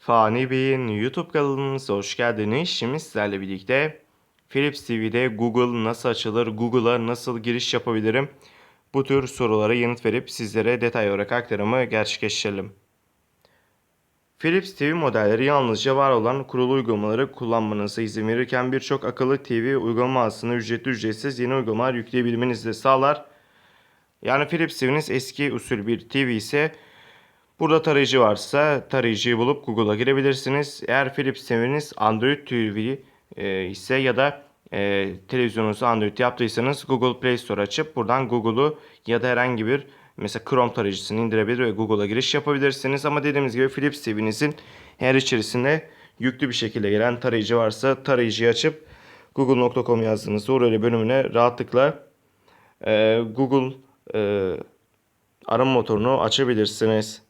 Fani Bey'in YouTube kanalımıza hoş geldiniz. Şimdi sizlerle birlikte Philips TV'de Google nasıl açılır, Google'a nasıl giriş yapabilirim? Bu tür sorulara yanıt verip sizlere detay olarak aktarımı gerçekleştirelim. Philips TV modelleri yalnızca var olan kurulu uygulamaları kullanmanıza izin verirken birçok akıllı TV uygulama aslında ücretli ücretsiz yeni uygulamalar yükleyebilmenizi de sağlar. Yani Philips TV'niz eski usul bir TV ise Burada tarayıcı varsa tarayıcıyı bulup Google'a girebilirsiniz. Eğer Philips TV'niz Android TV e, ise ya da e, televizyonunuzu Android yaptıysanız Google Play Store açıp buradan Google'u ya da herhangi bir mesela Chrome tarayıcısını indirebilir ve Google'a giriş yapabilirsiniz. Ama dediğimiz gibi Philips TV'nizin eğer içerisinde yüklü bir şekilde gelen tarayıcı varsa tarayıcıyı açıp google.com yazdığınızda oraya bölümüne rahatlıkla e, Google e, arama motorunu açabilirsiniz.